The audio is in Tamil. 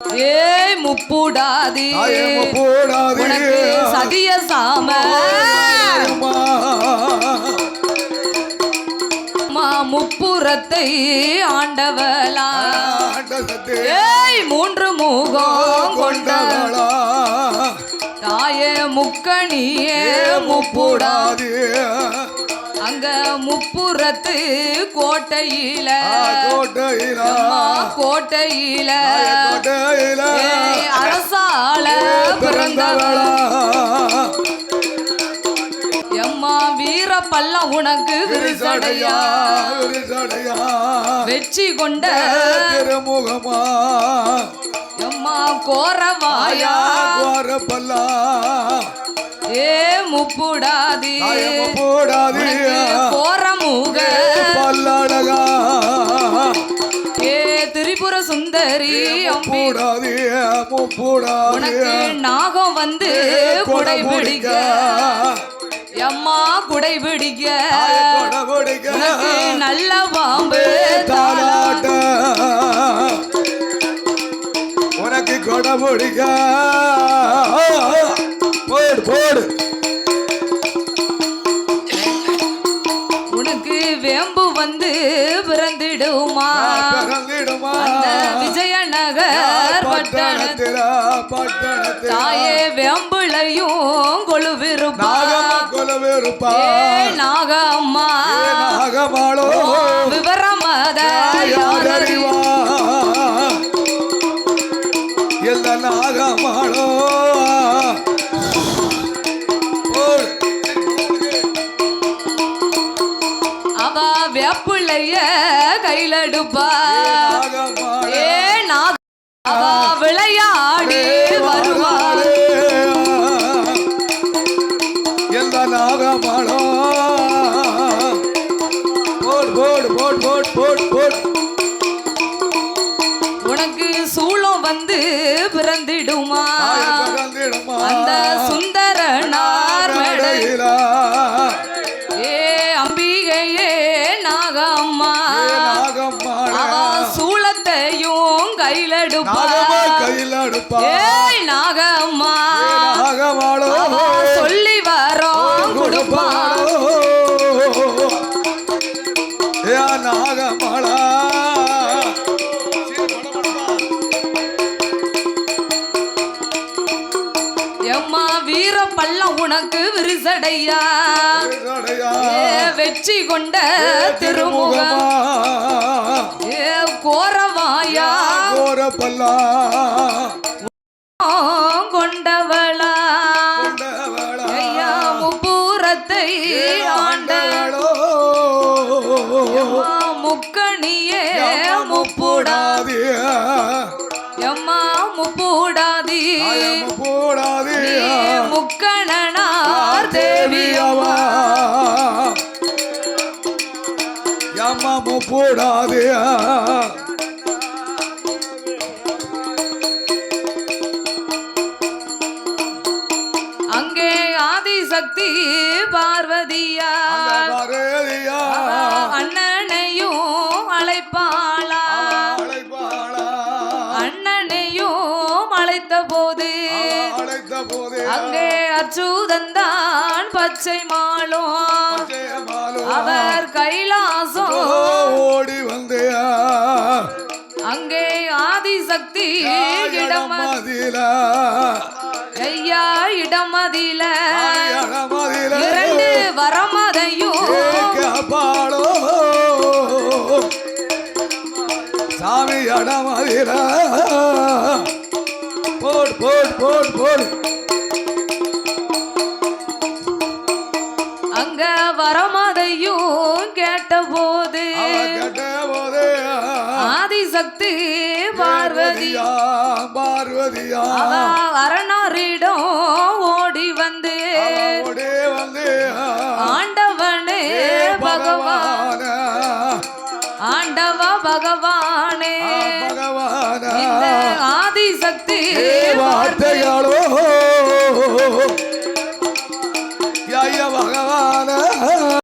ஏய் முப்புடாதி. உனக்கு சதிய சாம. முப்புறத்தை ஆண்டவளா. ஏய் மூன்று முகம் கொண்ட கொண்டவளா. தாயே முக்கணியே முப்புடா போடாதே அங்க முப்புறத்து கோட்டையில கோட்டையில. கோட்டையில அரசால பிறந்தவளா? எம்மா வீர பல்ல உனக்கு விரிசடையா? வெற்றி கொண்ட திருமுகமா? எம்மா கோரவாயா கோரப்பல்லா ஏ முப்புடாதி தாயம போடாதே கோரமுக. சுந்தரி அம்பி. உனக்கு நாகம் வந்து குடை பிடிக்க. எம்மா குடை பிடிக்க. உனக்கு நல்ல பாம்பு தாளாட்ட. உனக்கு கொடை பிடிக்க. போடு போடு. உனக்கு வேம்பு வந்து பிறந்திடுமா? பிறந்திடுமா? தாயே வேம்புளையும் கொழுவிருப்பா. நாகமா கொலவேறுப்பா ஏ நாகம்மா. நாகமாளோ விவரமத எல்ல நாகமாளோ போடு. அவ வேப்புளைய கையிலடுப்பா. ஏ நாக அவ விளையாடி. போடு போடு. உனக்கு சூளம் வந்து பிறந்திடுமா? அந்த சுந்தரனார் மேடை மேடையில. ஏ அம்பிகையே நாகம்மா. சூளத்தையும் கையிலடுப்பா. நாகமா கையில் அடுப்பா ஏய் நாகம்மா. பள்ளம் உனக்கு விரிசடையா? வெற்றி கொண்ட திருமுகம். ஏ கோரவாயா கோரப்பல்லா கொண்டவளா. ஐயா முப்பூரத்தை ஆண்டவளோ? எம்மா முக்கணியே முப்புடா. எம்மா முப்புடாதி முக்கணனார் தேவியம்மா அம்மா. போடாதே. அங்கே ஆதிசக்தி பார்வதியா அச்சுதந்தான் பச்சை ஜெயமாலோ அவர் கைலாசம். ஓடி வந்தே அங்கே ஆதிசக்தி இடம் இடமதில ஐயா இடமதில இடமதில இரண்டு வரமதையும் பாடோ சாமி இடமதில போடு போடு போடு போடு. பார்வதி பார்வதியா. அவ அரணாரிடம் ஓடி வந்து. ஆண்டவனே பகவான். ஆண்டவ பகவானே. பகவான. ஆதிசக்தி வார்த்தைகளோ